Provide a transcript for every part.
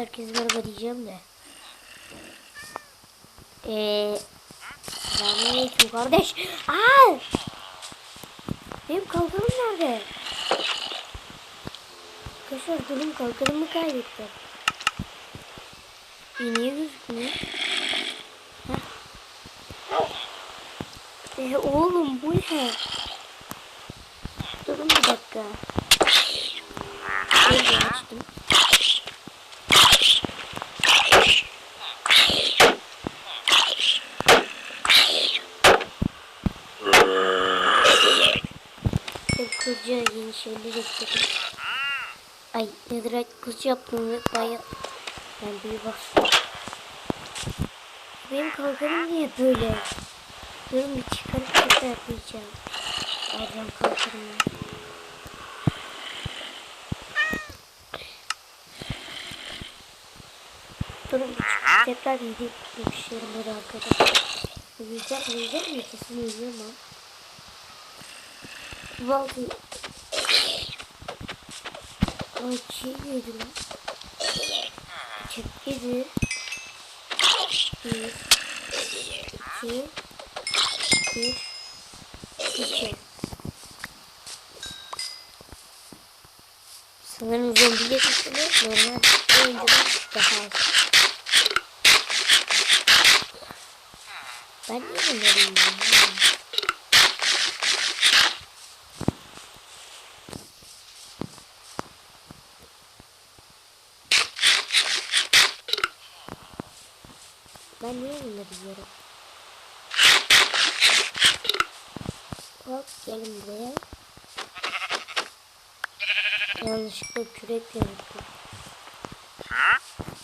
Herkese merhaba diyeceğim de. Eee... Selamünaleyküm kardeş. Aa! Benim kalkanım nerede? Arkadaşlar benim kalkanımı kaybettim. İyi niye gözükmüyor? Ee, oğlum bu ne? Durun bir dakika. Ekledim. Ay nedir kılıç yaptım baya ben büyü bastım. Benim kalkanım niye böyle? Durun bir çıkarıp tekrar yapacağım. Alacağım kalkanımı. Durun bir tekrar yedi yapışıyorum böyle arkadaşlar. Uyuyacak mı? Kesin uyuyor mu? Vallahi Ay çiğ yedi lan. Çiğ yedi. Bir, iki, bir, iki. Sanırım zombi yetişimi normal oyuncudan daha az. Ben niye bunları yiyorum? Ben niye bunları? Hop gelin buraya. Yanlışlıkla kürek yaptım.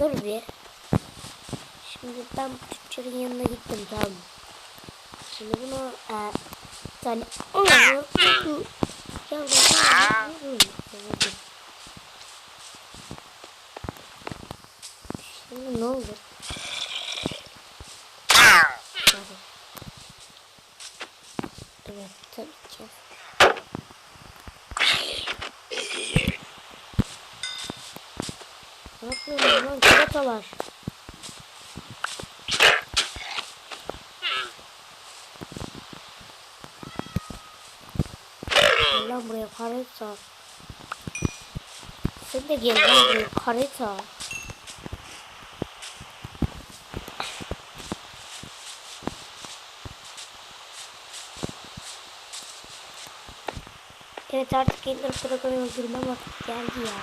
Dur bir. Şimdi ben tüccarın yanına gittim tamam mı? Şimdi bunu e, bir tane onu bu ya Şimdi ne oldu? Hadi. Evet tabii ki. Ne yapıyorsun Gel lan buraya kareta. Sen de gel lan buraya kareta. Evet artık Ender Dragon'u öldürmem vakit geldi ya.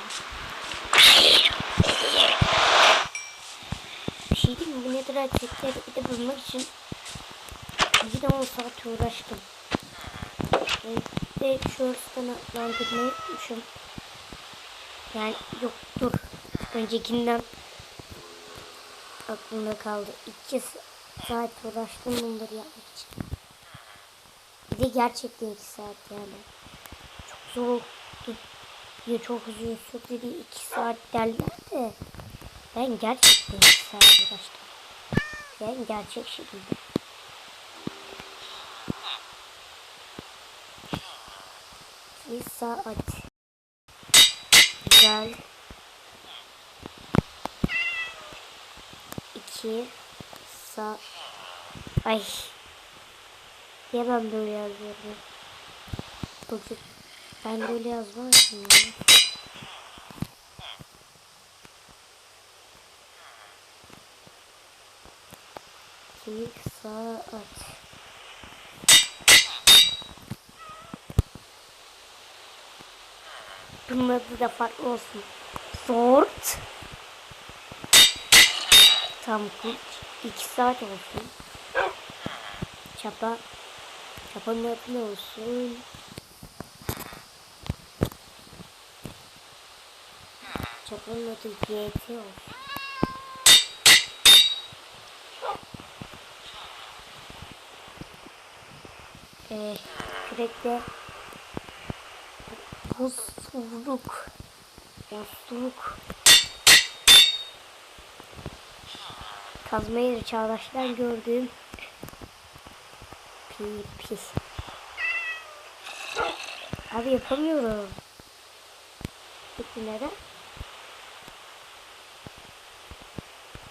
Bir şey? Bu nedir açıkları de bulmak için bir de 10 saat uğraştım. Ve şu hırsını landırmayı unutmuşum. Yani yok dur. Öncekinden aklımda kaldı. 2 saat uğraştım bunları yapmak için. Bir de gerçekten 2 saat yani zor diye çok uzun sürdü iki saat derler de ben gerçekten uğraştım. Ben gerçek şekilde. Bir saat. Güzel. İki saat. Ay. Niye ben böyle yazıyorum? Bugün ben de öyle yazmazdım ya. Bir saat. Bunun adı da farklı olsun. Sort. Tam kurt. İki saat olsun. Çapa. Çapanın adı ne olsun? Çapanın adı GT olsun. Ee, kürekle bozuluk bozuluk kazmayı çağdaşlar gördüğüm pi pis abi yapamıyorum. Peki neden?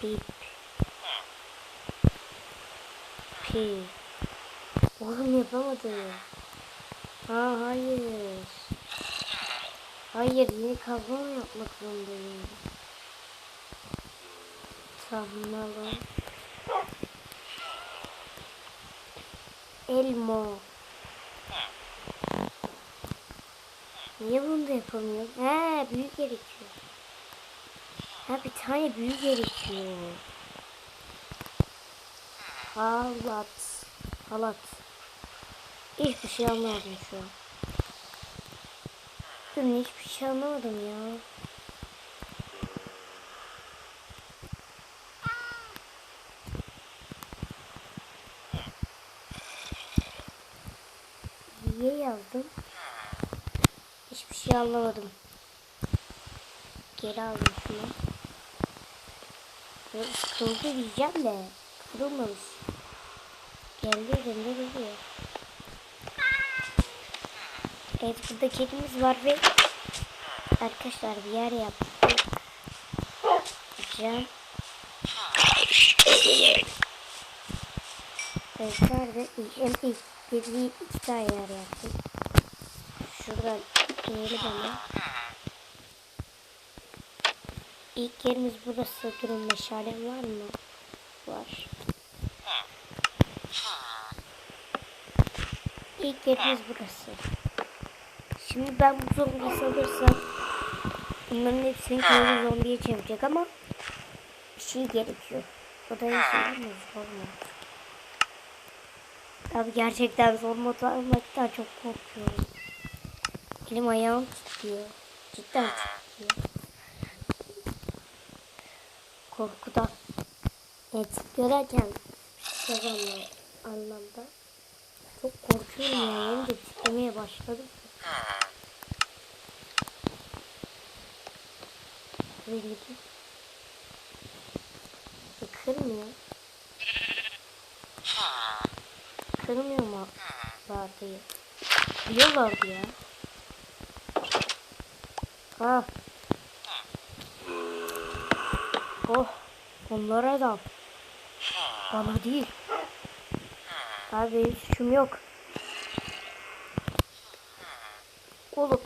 Pip. Pi. Oğlum yapamadım. Ha hayır. Hayır yeni kazma mı yapmak zorundayım? Tamam. Elmo. Niye bunu da yapamıyorum? He büyük gerekiyor. Ha bir tane büyük gerekiyor. Halat. Halat. Hiçbir şey anlamadım şu an. Ben hiçbir şey anlamadım ya. Niye yazdım? Hiçbir şey anlamadım. Geri aldım şunu. Kırıldı diyeceğim de kırılmamış. Geldi elimde duruyor. Evet burada kedimiz var ve arkadaşlar bir yer yaptık. Güzel. Evet nerede? Hem ilk dediği iki tane yer yaptık. Şuradan inelim hemen. İlk yerimiz burası. Durun meşalem var mı? Var. İlk yerimiz burası. Şimdi ben bu zombiyi salırsam bunların hepsini köyü zombiye çevirecek ama bir şey gerekiyor. O da şey mi? Zor? Abi gerçekten zor mod almaktan çok korkuyorum. Elim ayağım titriyor. Cidden titriyor. Korkudan. Evet görerken yazamıyor anlamda. Çok korkuyorum ya. Yeni de titremeye başladım. Böyle bir E, kırmıyor. Kırmıyor mu vardı Kırıyorlardı ya. Ha. Oh. Onlar adam. Bana değil. Abi suçum yok. Oğlum.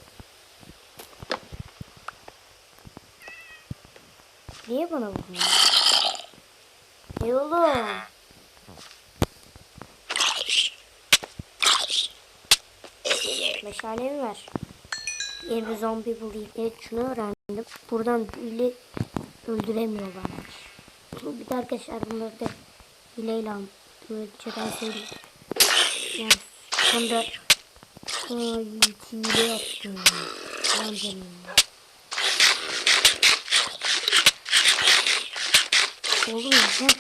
Niye bana vuruyor? Ne oğlum? Meşalemi ver. Yeni zombi bulayım. Evet şunu öğrendim. Buradan böyle öldüremiyorlarmış. Bir de arkadaşlar bunları da hileyle önceden söyleyeyim. Yani sonra hile yaptım. Ben benim. Bile hile yapıyorum.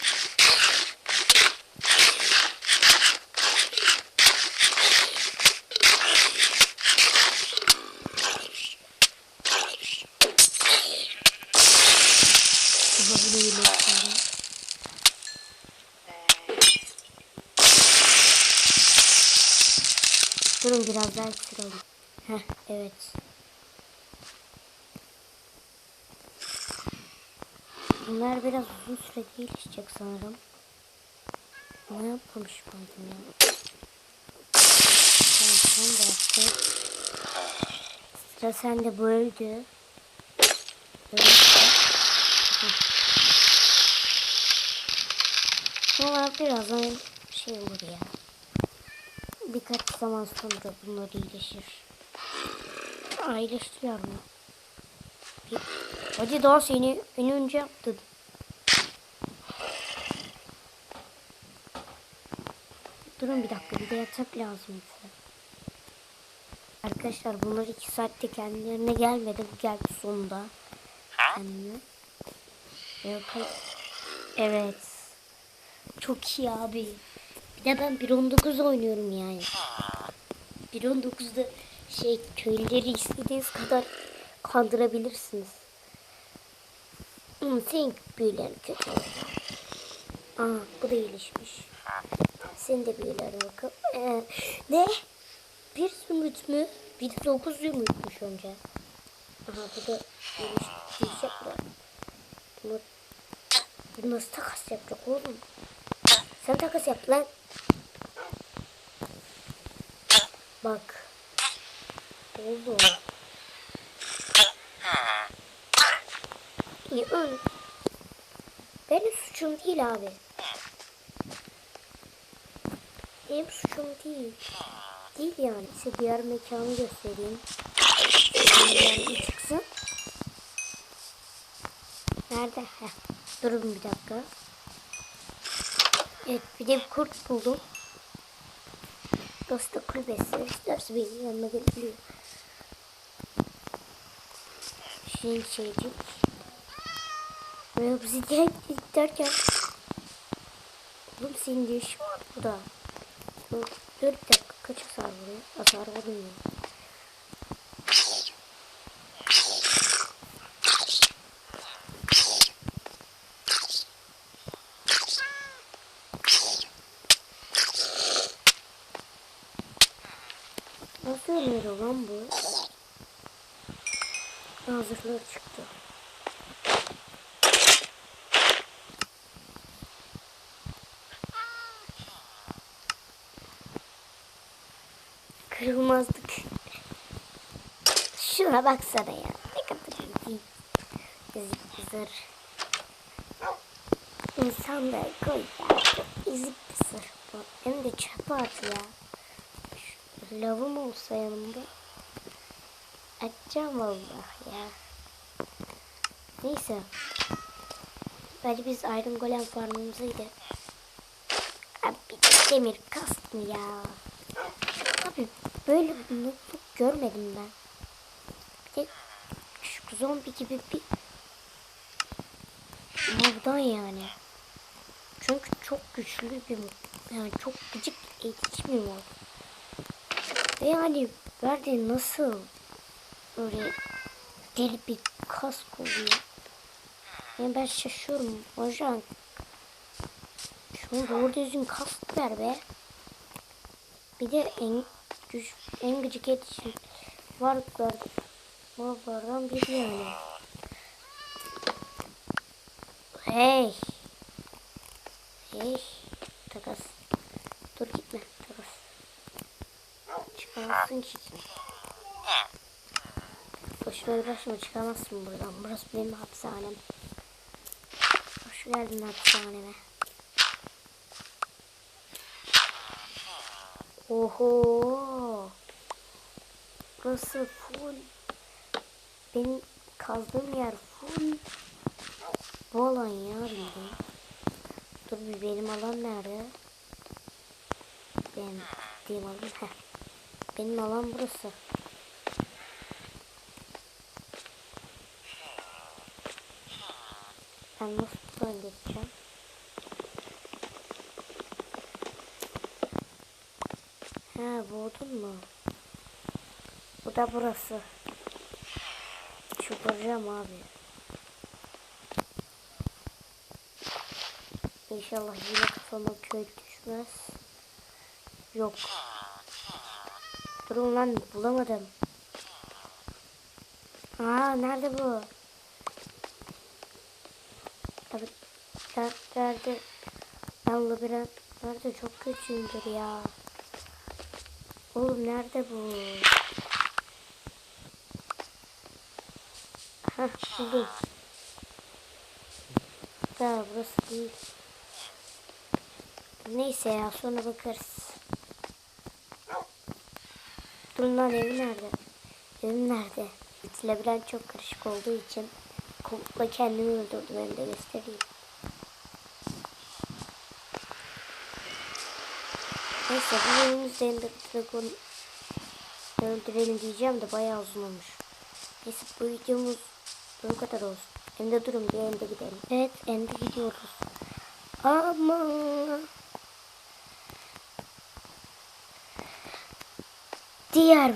Durun biraz daha sıralım. Heh evet. Bunlar biraz uzun süre gelişecek sanırım. Ne yapmamış mıydım ya? Sen de yaptın. Sıra sende bu öldü. Ama birazdan şey olur ya. Birkaç zaman sonra bunlar iyileşir. İyileştiriyor mu? Bir- Hadi daha seni en önce yaptın. Durun bir dakika bir de yatak lazım bize. Arkadaşlar bunlar iki saatte kendilerine gelmedi. Bu geldi sonunda. Kendine. Evet. Evet. Çok iyi abi. Bir de ben 1.19 oynuyorum yani. 1.19'da şey köylüleri istediğiniz kadar kandırabilirsiniz. Hmm, senin büyülerin kötü. Aa bu da iyileşmiş. Senin de büyülerine bakalım. Ee, ne? Bir zümrüt mü? Bir de dokuz zümrütmüş önce. Aha bu da iyileşecek mi? Bunu Bu nasıl takas yapacak oğlum? Sen takas yap lan. Bak. Oldu. İyi öl. Benim suçum değil abi. Benim suçum değil. Değil yani. Size diğer mekanı göstereyim. Çıksın. Nerede? Heh. Durun bir dakika. Evet bir de bir kurt buldum. Dosta kulübesi. İsterse benim yanıma gelebiliyor. Şey şeycik. Ve bizi direkt derken. Oğlum senin ne işin var burada? Dur, dur bir dakika. Kaç hasar vuruyor? Hasar vurmuyor. Nasıl ölüyor lan bu? Hazırlığı çıktı. Kırılmazdık. Şuna baksana ya. Ne kadar iyi. Ezik bir zırh. İnsanları koy ya. Ezik bu. Hem de çöpe at ya. Şu lavım olsa yanımda. Açacağım vallahi ya. Neyse. Bence biz Iron Golem farmımıza gidelim. Abi demir kast mı ya? Abi böyle bir mutluluk görmedim ben. Bir de şu zombi gibi bir mavdan yani. Çünkü çok güçlü bir. Yani çok gıcık eğitici bir mod. Ve yani verdi nasıl böyle deli bir kask oluyor. Yani ben şaşıyorum hocam. Şunu doğru düzgün kask ver be. Bir de en güç, en gıcık edici varlıklar varlıklardan biri yani. Hey. Hey. Takas. Dur gitme. Takas. Çıkamazsın ki. Boşuna uğraşma çıkamazsın buradan. Burası benim hapishanem. Hoş geldin hapishaneme. Oho. Burası full. Benim kazdığım yer full. Bu alan ya bildiğin. Dur bir benim alan nerede? Benim diyeyim alan. Heh. Benim alan burası. Ben nasıl buradan geçeceğim? Ha buldun mu? Bu da burası. Çıkaracağım abi. İnşallah yine kafama köy düşmez. Yok. Durun lan bulamadım. Aa nerede bu? Abi nerede? Ben labirent nerede çok kötüyümdür ya. Oğlum nerede bu? Hah buldum. Ya burası değil. Neyse ya sonra bakarız. Dur lan evi nerede? Evim nerede? Labirent çok karışık olduğu için komutla kendimi öldürdüm hem de göstereyim. Neyse bu bölümümüzde Ender Dragon öldürelim diyeceğim de bayağı uzun olmuş. Neyse bu videomuz bu kadar olsun. Ende durun bir Ende gidelim. Evet Ende gidiyoruz. Ama diğer